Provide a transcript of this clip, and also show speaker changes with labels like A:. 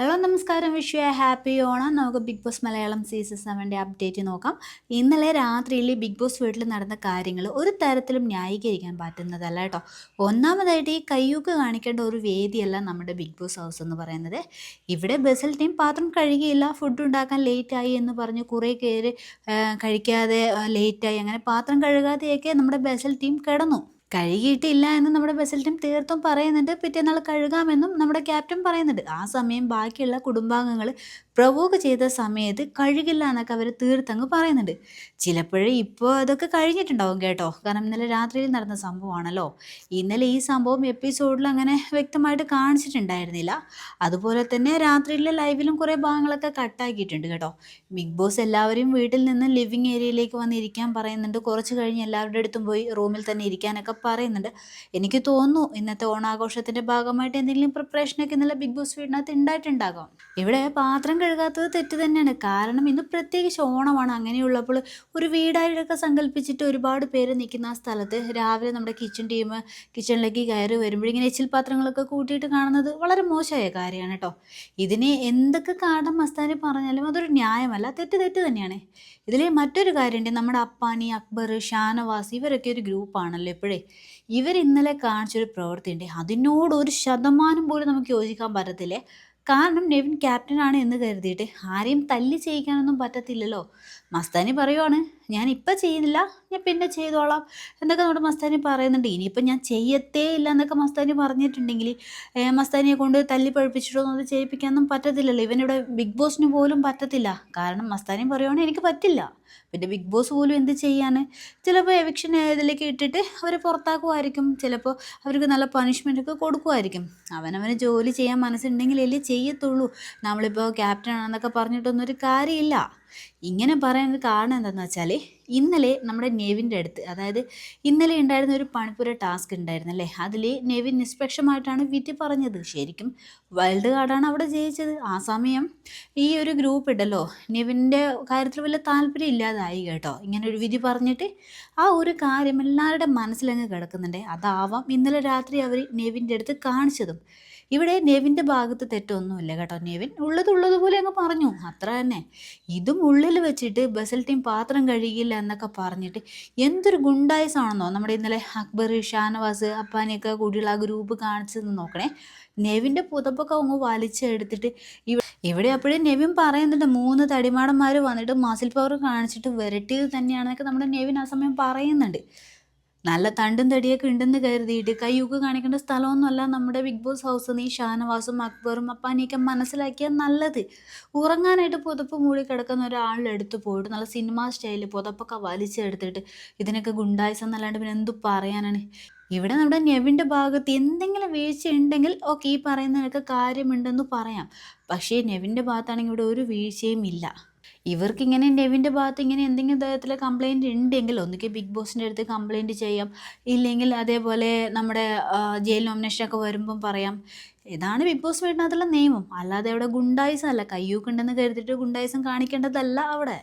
A: Hello നമസ്കാരം Vishu happy Onam. നമുക്ക് big boss Malayalam season സെവന്റെ അപ്ഡേറ്റ് നോക്കാം. ഇന്നലെ രാത്രിയിൽ ബിഗ് ബോസ് വീട്ടിൽ നടന്ന കാര്യങ്ങൾ ഒരു തരത്തിലും ന്യായീകരിക്കാൻ പറ്റുന്നതല്ല കേട്ടോ. ഒന്നാമതായിട്ട് ഈ കയ്യൂക്ക് കാണിക്കേണ്ട ഒരു വേദിയല്ല നമ്മുടെ ബിഗ് ബോസ് ഹൗസ് എന്ന് പറയുന്നത്. ഇവിടെ ബസ്സിൽ ടീം പാത്രം കഴുകിയില്ല ഫുഡ് ഉണ്ടാക്കാൻ ലേറ്റായി എന്ന് പറഞ്ഞ് കുറേ പേര് കഴിക്കാതെ ലേറ്റായി അങ്ങനെ പാത്രം കഴുകാതെയൊക്കെ നമ്മുടെ ബസ്സിൽ ടീം കിടന്നു. കഴുകിയിട്ടില്ല എന്ന് നമ്മുടെ ബസിൽ ടീം തീർത്തും പറയുന്നുണ്ട്. പിറ്റേന്നാൾ കഴുകാമെന്നും നമ്മുടെ ക്യാപ്റ്റൻ പറയുന്നുണ്ട്. ആ സമയം ബാക്കിയുള്ള കുടുംബാംഗങ്ങൾ പ്രവോക്ക് ചെയ്ത സമയത്ത് കഴുകില്ല എന്നൊക്കെ അവർ തീർത്തങ്ങ് പറയുന്നുണ്ട്. ചിലപ്പോഴേ ഇപ്പോൾ അതൊക്കെ കഴിഞ്ഞിട്ടുണ്ടാവും കേട്ടോ. കാരണം ഇന്നലെ രാത്രിയിൽ നടന്ന സംഭവമാണല്ലോ. ഇന്നലെ ഈ സംഭവം എപ്പിസോഡിൽ അങ്ങനെ വ്യക്തമായിട്ട് കാണിച്ചിട്ടുണ്ടായിരുന്നില്ല. അതുപോലെ തന്നെ രാത്രിയിലെ ലൈവിലും കുറേ ഭാഗങ്ങളൊക്കെ കട്ടാക്കിയിട്ടുണ്ട് കേട്ടോ. ബിഗ് ബോസ് എല്ലാവരും വീട്ടിൽ നിന്ന് ലിവിങ് ഏരിയയിലേക്ക് വന്നിരിക്കാൻ പറയുന്നുണ്ട്. കുറച്ച് കഴിഞ്ഞ് എല്ലാവരുടെ അടുത്തും പോയി റൂമിൽ തന്നെ ഇരിക്കാനൊക്കെ പറയുന്നുണ്ട്. എനിക്ക് തോന്നുന്നു ഇന്നത്തെ ഓണാഘോഷത്തിന്റെ ഭാഗമായിട്ട് എന്തെങ്കിലും പ്രിപ്പറേഷനൊക്കെ ഇന്നലെ ബിഗ് ബോസ് വീടിനകത്ത് ഉണ്ടായിട്ടുണ്ടാകാം. ഇവിടെ പാത്രം കഴുകാത്തത് തെറ്റ് തന്നെയാണ്. കാരണം ഇന്ന് പ്രത്യേകിച്ച് ഓണമാണ്. അങ്ങനെയുള്ളപ്പോൾ ഒരു വീടായിട്ടൊക്കെ സങ്കല്പിച്ചിട്ട് ഒരുപാട് പേര് നിൽക്കുന്ന ആ സ്ഥലത്ത് രാവിലെ നമ്മുടെ കിച്ചൺ ടീം കിച്ചണിലേക്ക് കയറി വരുമ്പോഴിങ്ങനെ എച്ചിൽ പാത്രങ്ങളൊക്കെ കൂട്ടിയിട്ട് കാണുന്നത് വളരെ മോശമായ കാര്യമാണ് കേട്ടോ. ഇതിനെ എന്തൊക്കെ കാരണം മസ്താനി പറഞ്ഞാലും അതൊരു ന്യായമല്ല തെറ്റ് തെറ്റ് തന്നെയാണ്. ഇതിൽ മറ്റൊരു കാര്യമുണ്ട്. നമ്മുടെ അപ്പാനി അക്ബർ ഷാനവാസ് ഇവരൊക്കെ ഒരു ഗ്രൂപ്പാണല്ലോ എപ്പോഴേ ഇവർ ഇന്നലെ കാണിച്ചൊരു പ്രവൃത്തിയുണ്ട്. അതിനോട് ഒരു ശതമാനം പോലും നമുക്ക് യോജിക്കാൻ പറ്റത്തില്ലേ? കാരണം നെവിൻ ക്യാപ്റ്റനാണ് എന്ന് കരുതിയിട്ട് ആരെയും തല്ലി ചെയ്യിക്കാനൊന്നും പറ്റത്തില്ലല്ലോ. മസ്താനി പറയുവാണ് ഞാൻ ഇപ്പം ചെയ്യുന്നില്ല ഞാൻ പിന്നെ ചെയ്തോളാം എന്നൊക്കെ നമ്മുടെ മസ്താനി പറയുന്നുണ്ട്. ഇനിയിപ്പം ഞാൻ ചെയ്യത്തേ ഇല്ല എന്നൊക്കെ മസ്താനി പറഞ്ഞിട്ടുണ്ടെങ്കിൽ മസ്താനിയെ കൊണ്ട് തല്ലി പഴിപ്പിച്ചിട്ടൊന്നും അത് ചെയ്യിപ്പിക്കാനൊന്നും പറ്റത്തില്ലല്ലോ. ഇവനിവിടെ ബിഗ് ബോസിന് പോലും പറ്റത്തില്ല. കാരണം മസ്താനി പറയുവാണെങ്കിൽ എനിക്ക് പറ്റില്ല. പിന്നെ ബിഗ് ബോസ് പോലും എന്ത് ചെയ്യാൻ ചിലപ്പോൾ എവിക്ഷൻ ഇതിലേക്ക് ഇട്ടിട്ട് അവരെ പുറത്താക്കുമായിരിക്കും. ചിലപ്പോൾ അവർക്ക് നല്ല പണിഷ്മെന്റ് ഒക്കെ കൊടുക്കുമായിരിക്കും. അവനവന് ജോലി ചെയ്യാൻ മനസ്സുണ്ടെങ്കിൽ അല്ലേ ചെയ്യത്തുള്ളൂ. നമ്മളിപ്പോൾ ക്യാപ്റ്റൻ ആണെന്നൊക്കെ പറഞ്ഞിട്ടൊന്നും ഒരു കാര്യമില്ല. ഇങ്ങനെ പറയുന്നത് കാരണം എന്താണെന്ന് വെച്ചാൽ ഇന്നലെ നമ്മുടെ നെവിന്റെ അടുത്ത് അതായത് ഇന്നലെ ഉണ്ടായിരുന്ന ഒരു പണിപ്പുര ടാസ്ക് ഉണ്ടായിരുന്നല്ലേ അതിൽ നെവിൻ നിഷ്പക്ഷമായിട്ടാണ് വിറ്റ് പറഞ്ഞത്. ശരിക്കും വൈൽഡ് കാർഡാണ് അവിടെ ജയിച്ചത്. ആ സമയം ഈ ഒരു ഗ്രൂപ്പ് ഉണ്ടല്ലോ നെവിന്റെ കാര്യത്തിൽ വല്ല താല്പര്യം ഇല്ലാതായി കേട്ടോ. ഇങ്ങനെ ഒരു വിധി പറഞ്ഞിട്ട് ആ ഒരു കാര്യം എല്ലാവരുടെ മനസ്സിലങ്ങ് കിടക്കുന്നുണ്ട്. അതാവാം ഇന്നലെ രാത്രി അവർ നെവിന്റെ അടുത്ത് കാണിച്ചതും. ഇവിടെ നെവിന്റെ ഭാഗത്ത് തെറ്റൊന്നുമില്ല കേട്ടോ. നെവിൻ ഉള്ളത് ഉള്ളതുപോലെ അങ്ങ് പറഞ്ഞു. അത്ര തന്നെ. ഇതും ഉള്ളിൽ വെച്ചിട്ട് ബസൽ ടീം പാത്രം കഴുകിയില്ല എന്നൊക്കെ പറഞ്ഞിട്ട് എന്തൊരു ഗുണ്ടായസാണെന്നോ നമ്മുടെ ഇന്നലെ അക്ബർ ഷാനവാസ് അപ്പാനിയൊക്കെ കൂടിയുള്ള ആ ഗ്രൂപ്പ് കാണിച്ചതെന്ന് നോക്കണേ. നെവിന്റെ പുതപ്പൊക്കെ അങ്ങ് വലിച്ചെടുത്തിട്ട് ഇവിടെ ഇവിടെ അപ്പോഴും നെവിൻ പറയുന്നുണ്ട് മൂന്ന് തടിമാടന്മാർ വന്നിട്ട് മസിൽ പവർ കാണിച്ചിട്ട് വരട്ടിയത് തന്നെയാണെന്നൊക്കെ നമ്മുടെ നെവിൻ ആ സമയം പറയുന്നുണ്ട്. നല്ല തണ്ടും തടിയൊക്കെ ഉണ്ടെന്ന് കരുതിയിട്ട് കയ്യൂക്ക് കാണിക്കേണ്ട സ്ഥലമൊന്നുമല്ല നമ്മുടെ ബിഗ് ബോസ് ഹൗസ് നീ ഷാനവാസും അക്ബറും അപ്പാനിയൊക്കെ മനസ്സിലാക്കിയാൽ നല്ലത്. ഉറങ്ങാനായിട്ട് പുതപ്പ് മൂടി കിടക്കുന്ന ഒരാളിലെടുത്ത് പോയിട്ട് നല്ല സിനിമ സ്റ്റൈലിൽ പുതപ്പൊക്കെ വലിച്ചെടുത്തിട്ട് ഇതിനൊക്കെ ഗുണ്ടായിസം എന്നല്ലാണ്ട് പിന്നെ എന്തു പറയാനാണ്? ഇവിടെ നമ്മുടെ നെവിന്റെ ഭാഗത്ത് എന്തെങ്കിലും വീഴ്ച ഉണ്ടെങ്കിൽ ഓക്കെ ഈ പറയുന്നതിനൊക്കെ കാര്യമുണ്ടെന്ന് പറയാം. പക്ഷേ നെവിന്റെ ഭാഗത്താണെങ്കിൽ ഇവിടെ ഒരു വീഴ്ചയും ഇല്ല. ഇവർക്ക് ഇങ്ങനെ നെവിന്റെ ഭാഗത്ത് ഇങ്ങനെ എന്തെങ്കിലും തരത്തിലെ കംപ്ലയിന്റ് ഉണ്ടെങ്കിൽ ഒന്നുകിൽ ബിഗ് ബോസിന്റെ അടുത്ത് കംപ്ലയിന്റ് ചെയ്യാം. ഇല്ലെങ്കിൽ അതേപോലെ നമ്മുടെ ജയിൽ നോമിനേഷനൊക്കെ വരുമ്പം പറയാം. ഇതാണ് ബിഗ് ബോസ് വീടിനകത്തുള്ള നിയമം. അല്ലാതെ അവിടെ ഗുണ്ടായിസം അല്ല കയ്യൂക്കുണ്ടെന്ന് കരുതിയിട്ട് ഗുണ്ടായിസം കാണിക്കേണ്ടതല്ല അവിടെ.